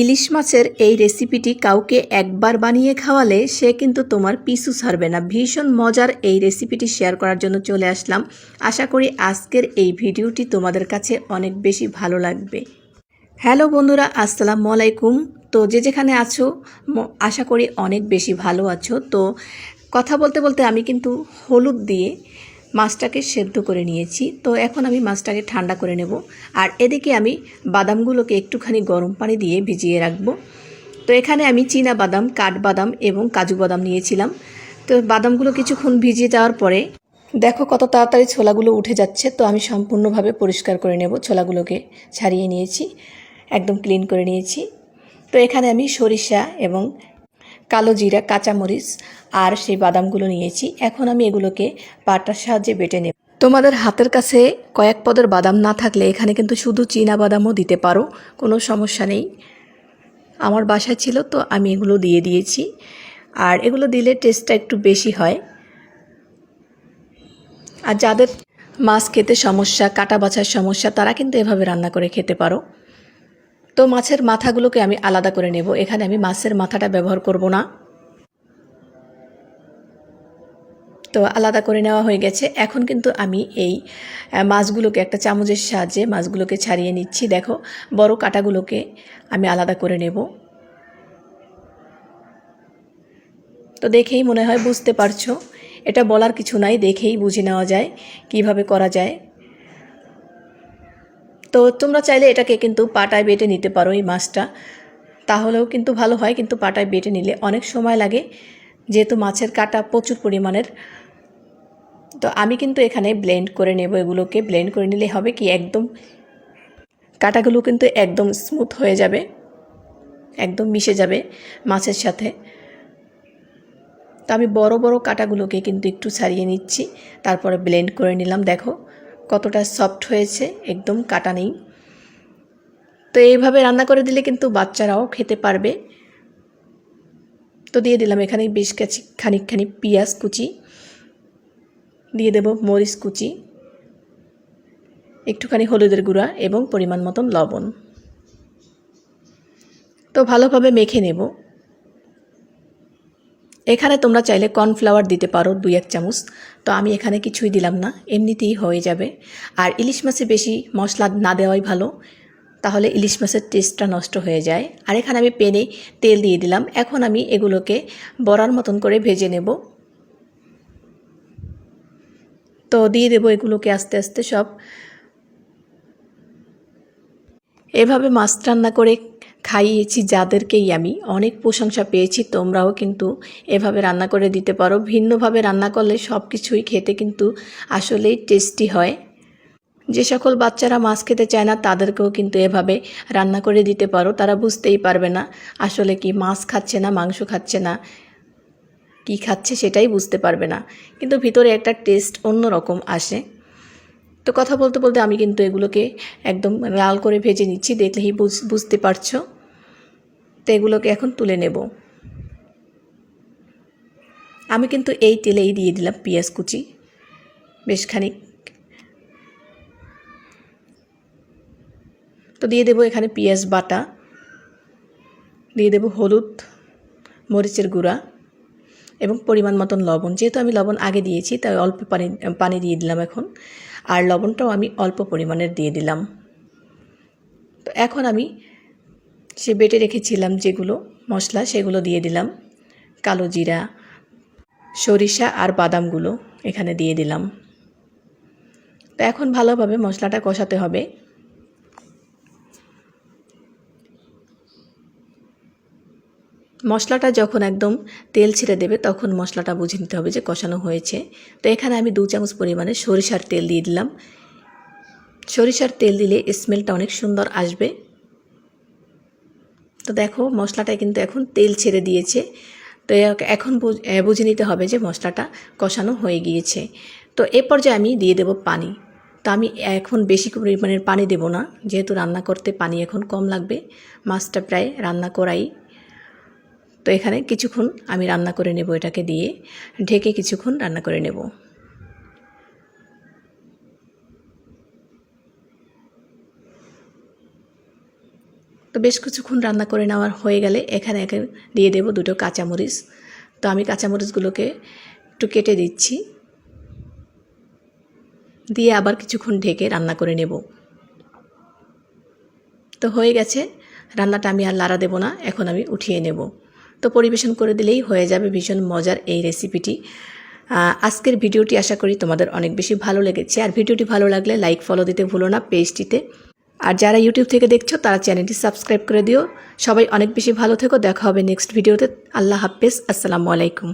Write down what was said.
ইলিশ মাছের এই রেসিপিটি কাউকে একবার বানিয়ে খাওয়ালে সে কিন্তু তোমার পিছু ছাড়বে না। ভীষণ মজার এই রেসিপিটি শেয়ার করার জন্য চলে আসলাম। আশা করি আজকের এই ভিডিওটি তোমাদের কাছে অনেক বেশি ভালো লাগবে। হ্যালো বন্ধুরা, আসসালামু আলাইকুম। তো যে যেখানে আছো আশা করি অনেক বেশি ভালো আছো। তো কথা বলতে বলতে আমি কিন্তু হলুদ দিয়ে মাছটাকে সেদ্ধ করে নিয়েছি। তো এখন আমি মাছটাকে ঠান্ডা করে নেব। আর এদিকে আমি বাদামগুলোকে একটুখানি গরম পানি দিয়ে ভিজিয়ে রাখব। তো এখানে আমি চীনা বাদাম কাঠবাদাম এবং কাজু বাদাম নিয়েছিলাম। তো বাদামগুলো কিছুক্ষণ ভিজিয়ে যাওয়ার পরে দেখো কত তাড়াতাড়ি ছোলাগুলো উঠে যাচ্ছে। তো আমি সম্পূর্ণভাবে পরিষ্কার করে নেব ছোলাগুলোকে। ছাড়িয়ে নিয়েছি, একদম ক্লিন করে নিয়েছি। তো এখানে আমি সরিষা এবং কালো জিরা, কাঁচামরিচ আর সেই বাদামগুলো নিয়েছি। এখন আমি এগুলোকে পাটার সাহায্যে বেটে নেব। তোমাদের হাতের কাছে কয়েক পদের বাদাম না থাকলে এখানে কিন্তু শুধু চীনা বাদামও দিতে পারো, কোনো সমস্যা নেই। আমার বাসায় ছিল তো আমি এগুলো দিয়ে দিয়েছি। আর এগুলো দিলে টেস্টটা একটু বেশি হয়। আর যাদের মাছ খেতে সমস্যা, কাটা বাছার সমস্যা, তারা কিন্তু এভাবে রান্না করে খেতে পারো। তো মাছের মাথাগুলোকে আমি আলাদা করে নেব। এখানে আমি মাছের মাথাটা ব্যবহার করব না। তো আলাদা করে নেওয়া হয়ে গেছে। এখন কিন্তু আমি এই মাছগুলোকে একটা চামচের সাহায্যে মাছগুলোকে ছাড়িয়ে নিচ্ছি। দেখো, বড় কাটাগুলোকে আমি আলাদা করে নেব। তো দেখেই মনে হয় বুঝতে পারছ। এটা বলার কিছু নাই, দেখেই বুঝে নেওয়া যায়, কীভাবে করা যায়। তো তোমরা চাইলে এটাকে কিন্তু পাটায় বেটে নিতে পারো এই মাছটা। তাহলেও কিন্তু ভালো হয়, কিন্তু পাটায় বেটে নিলে অনেক সময় লাগে, যেহেতু মাছের কাটা প্রচুর পরিমাণের। তো আমি কিন্তু এখানে ব্লেন্ড করে নেব, এগুলোকে ব্লেন্ড করে নিলে হবে কি একদম কাটাগুলো কিন্তু একদম স্মুথ হয়ে যাবে, একদম মিশে যাবে মাছের সাথে। তো আমি বড় বড় কাটাগুলোকে কিন্তু একটু ছাড়িয়ে নিচ্ছি, তারপরে ব্লেন্ড করে নিলাম, দেখো। কতটা সফট হয়েছে, একদম কাটা নেই। তো এইভাবে রান্না করে দিলে কিন্তু বাচ্চারাও খেতে পারবে। তো দিয়ে দিলাম এখানে বেশ কাছি খানিকখানি পেঁয়াজ কুচি, দিয়ে দেব মরিচ কুচি, একটুখানি হলুদের গুঁড়া এবং পরিমাণ মতন লবণ। তো ভালোভাবে মেখে নেব। এখানে তোমরা চাইলে কর্নফ্লাওয়ার দিতে পারো দুই এক চামচ। তো আমি এখানে কিছুই দিলাম না, এমনিতেই হয়ে যাবে। আর ইলিশ মাছে বেশি মশলা না দেওয়াই ভালো, তাহলে ইলিশ মাছের টেস্টটা নষ্ট হয়ে যায়। আর এখানে আমি পেনে তেল দিয়ে দিলাম, এখন আমি এগুলোকে বড়ার মতন করে ভেজে নেব। তো দিয়ে দেবো এগুলোকে আস্তে আস্তে সব। এভাবে মাছ রান্না করে খাইয়েছি, যাদেরকেই আমি। অনেক প্রশংসা পেয়েছি, তোমরাও কিন্তু এভাবে রান্না করে দিতে পারো। ভিন্নভাবে রান্না করলে সব কিছুই খেতে কিন্তু আসলেই টেস্টি হয়। যে সকল বাচ্চারা মাছ খেতে চায় না, তাদেরকেও কিন্তু এভাবে রান্না করে দিতে পারো। তারা বুঝতেই পারবে না আসলে কি মাছ খাচ্ছে না, মাংস খাচ্ছে না, কি খাচ্ছে সেটাই বুঝতে পারবে না। কিন্তু ভিতরে একটা টেস্ট অন্য রকম আসে। তো কথা বলতে বলতে আমি কিন্তু এগুলোকে একদম লাল করে ভেজে নিচ্ছি, দেখলেই বুঝ- বুঝতে পারছ। তো এগুলোকে এখন তুলে নেব। আমি কিন্তু এই তেলেই দিয়ে দিলাম পেঁয়াজ কুচি। বেশ খানিক। তো দিয়ে দেবো এখানে পেঁয়াজ বাটা। দিয়ে দেবো হলুদ, মরিচের গুঁড়া এবং পরিমাণ মতন লবণ। যেহেতু আমি লবণ আগে দিয়েছি, তাই অল্প পানি পানি দিয়ে দিলাম এখন। আর লবণটাও আমি অল্প পরিমাণের দিয়ে দিলাম। তো এখন আমি সে বেটে রেখেছিলাম যেগুলো মশলা, সেগুলো দিয়ে দিলাম। কালো জিরা, সরিষা আর বাদামগুলো এখানে দিয়ে দিলাম। তো এখন ভালোভাবে মশলাটা কষাতে হবে। মশলাটা যখন একদম তেল ছেড়ে দেবে, তখন মশলাটা বুঝে নিতে হবে যে কষানো হয়েছে। তো এখানে আমি দু চামচ পরিমাণে সরিষার তেল দিয়ে দিলাম। সরিষার তেল দিলে স্মেলটা অনেক সুন্দর আসবে। তো দেখো মশলাটা কিন্তু এখন তেল ছেড়ে দিয়েছে। তো এখন বুঝে নিতে হবে যে মশলাটা কষানো হয়ে গিয়েছে। তো এ পর্যায়ে আমি দিয়ে দেব পানি। তো আমি এখন বেশি পরিমাণের পানি দেব না। যেহেতু রান্না করতে পানি এখন কম লাগবে, মাছটা প্রায় রান্না করাই। তো এখানে কিছুক্ষণ আমি রান্না করে নেব এটাকে দিয়ে। ঢেকে কিছুক্ষণ রান্না করে নেব। তো বেশ কিছুক্ষণ রান্না করে নেওয়ার হয়ে গেলে এখানে একে দিয়ে দেবো দুটো কাঁচামরিচ। তো আমি কাঁচামরিচগুলোকে একটু কেটে দিচ্ছি। দিয়ে আবার কিছুক্ষণ ঢেকে রান্না করে নেব। তো হয়ে গেছে। রান্নাটা আমি আর লাড়া দেবো না, এখন আমি উঠিয়ে নেব। তো পরিবেশন করে দিলেই হয়ে যাবে ভীষণ মজার এই রেসিপিটি। আজকের ভিডিওটি আশা করি তোমাদের অনেক বেশি ভালো লেগেছে। আর ভিডিওটি ভালো লাগলে লাইক, ফলো দিতে ভুলো না পেজটিতে। আর যারা ইউটিউব থেকে দেখছ, তারা চ্যানেলটি সাবস্ক্রাইব করে দিও। সবাই অনেক বেশি ভালো থেকো। দেখা হবে নেক্সট ভিডিওতে আল্লাহ হাফেজ। আসসালামু আলাইকুম।